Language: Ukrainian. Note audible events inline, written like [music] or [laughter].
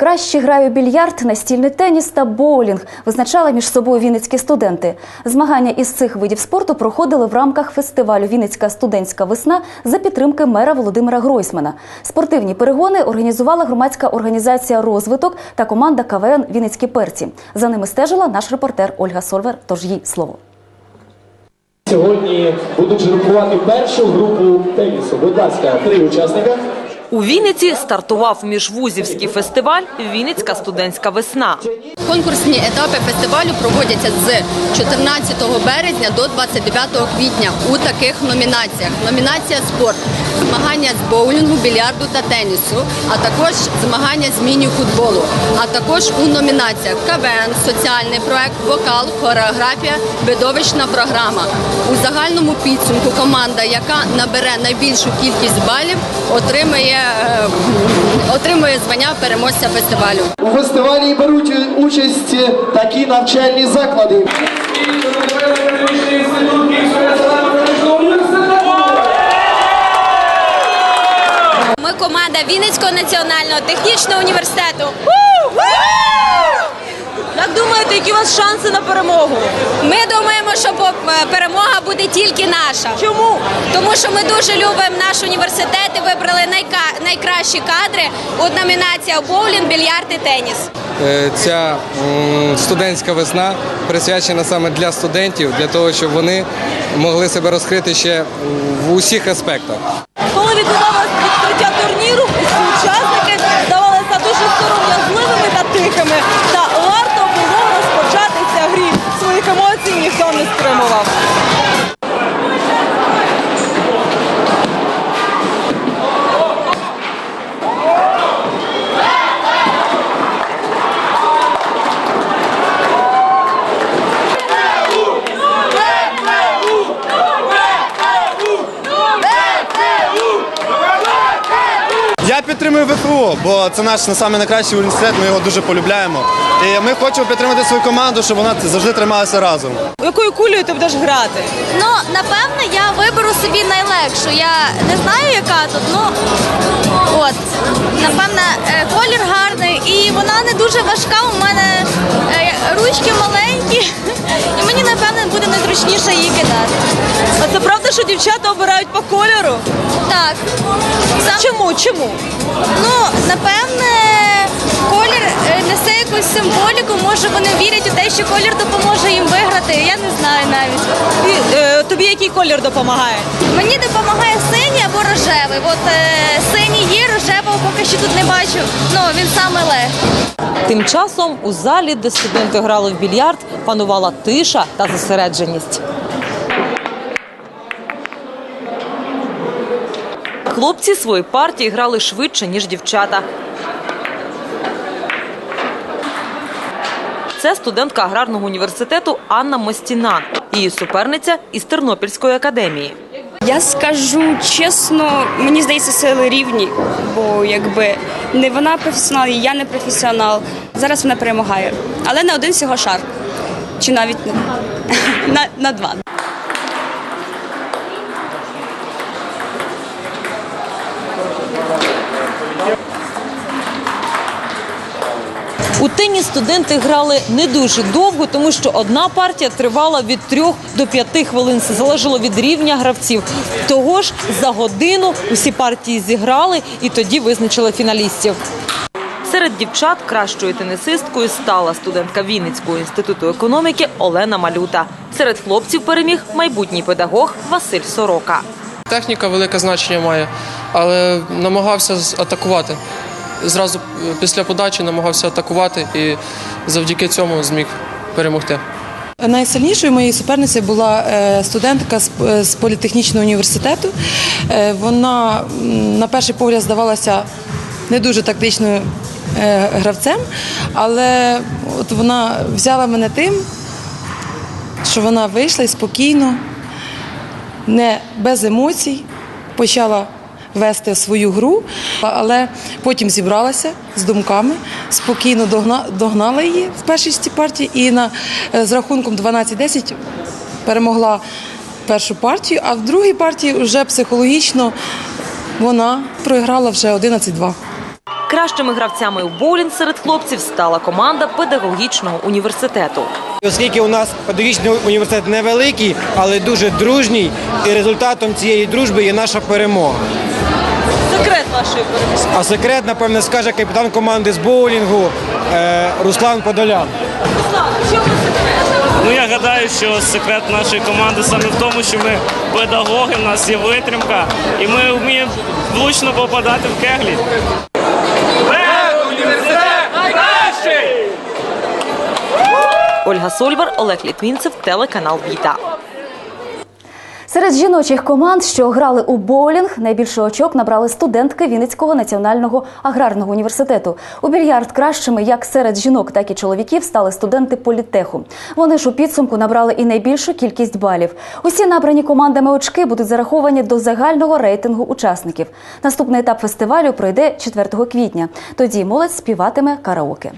Кращі грає у більярд, настільний теніс та боулінг визначали між собою вінницькі студенти. Змагання із цих видів спорту проходили в рамках фестивалю Вінницька студентська весна за підтримки мера Володимира Гройсмана. Спортивні перегони організувала громадська організація Розвиток та команда КВН Вінницькі перці. За ними стежила наш репортер Ольга Сольвер. Тож їй слово. Сьогодні будуть групувати першу групу тенісу. Будь ласка, три учасника. У Вінниці стартував міжвузівський фестиваль Вінницька студентська весна. Конкурсні етапи фестивалю проводяться з 14 березня до 29 квітня у таких номінаціях: номінація спорт, змагання з боулінгу, більярду та тенісу, а також змагання з міні-футболу, а також у номінаціях КВН, соціальний проект, вокал, хореографія, видовищна програма. У загальному підсумку команда, яка набере найбільшу кількість балів, отримає, отримує звання переможця фестивалю. У фестивалі беруть участь такі навчальні заклади. Ми команда Вінницького національного технічного університету. Як у вас шанси на перемогу? Ми думаємо, що перемога буде тільки наша. Чому? Тому що ми дуже любимо наш університет і вибрали найка- найкращі кадри. От номінація боулінг, більярд і теніс. Е, Ця студентська весна присвячена саме для студентів, для того, щоб вони могли себе розкрити ще в усіх аспектах. Коли відбувалося відкриття турніру, усі учасники здавалися дуже сором'язливими та тихими. Та емоцій ніхто не стримував. Я підтримую ВФУ, бо це наш на саме найкращий університет. Ми його дуже полюбляємо. І ми хочемо підтримати свою команду, щоб вона завжди трималася разом. Якою кулею ти будеш грати? Ну, напевно, я виберу собі найлегшу. Я не знаю, яка тут, ну от. Напевно, е, колір гарний і вона не дуже важка. У мене е, ручки маленькі, [laughs] і мені, напевно, буде незручніше її кидати. А це правда, що дівчата обирають по кольору? Так. Чому? Чому? Ну, напевне, колір е, несе якусь символіку. Може, вони вірять у те, що колір допоможе їм виграти. Я не знаю навіть. І, е, тобі який колір допомагає? Мені допомагає синій або рожевий. От е, синій є, рожевого поки що тут не бачу. Ну він саме легкий. Тим часом у залі, де студенти грали в більярд, панувала тиша та зосередженість. Хлопці свої партії грали швидше, ніж дівчата. Це студентка аграрного університету Анна Мостіна, її суперниця із Тернопільської академії. Я скажу чесно, мені здається, сили рівні, бо якби не вона професіонал, і я не професіонал. Зараз вона перемагає, але на один всього шар. Чи навіть не [laughs] на, на два. У теніс студенти грали не дуже довго, тому що одна партія тривала від 3 до 5 хвилин. Це залежало від рівня гравців. Того ж за годину усі партії зіграли і тоді визначили фіналістів. Серед дівчат кращою тенісисткою стала студентка Вінницького інституту економіки Олена Малюта. Серед хлопців переміг майбутній педагог Василь Сорока. Техніка велике значення має, але намагався атакувати. Зразу е, після подачі намагався атакувати і завдяки цьому зміг перемогти. Найсильнішою моєю суперницею була е, студентка з, е, політехнічного університету. Вона на перший погляд здавалася не дуже тактичною гравцем, але от вона взяла мене тим, що вона вийшла спокійно, не без емоцій, почала вести свою гру, але потім зібралася з думками, спокійно догнала її в першій партії і на, е, з рахунком 12-10 перемогла першу партію, а в другій партії вже психологічно вона програла вже 11-2. Кращими гравцями у боулінг серед хлопців стала команда педагогічного університету. Оскільки у нас педагогічний університет невеликий, але дуже дружній, і результатом цієї дружби є наша перемога. Секрет вашої перемоги. А секрет, напевне, скаже капітан команди з боулінгу е, Руслан Подолян. Ну я гадаю, що секрет нашої команди саме в тому, що ми педагоги, в нас є витримка, і ми вміємо влучно попадати в кеглі. Ольга Сольвар, Олег Літвінцев, телеканал Віта. Серед жіночих команд, що грали у боулінг, найбільше очок набрали студентки Вінницького національного аграрного університету. У більярд кращими як серед жінок, так і чоловіків стали студенти політеху. Вони ж у підсумку набрали і найбільшу кількість балів. Усі набрані командами очки будуть зараховані до загального рейтингу учасників. Наступний етап фестивалю пройде 4 квітня. Тоді молодь співатиме караоке.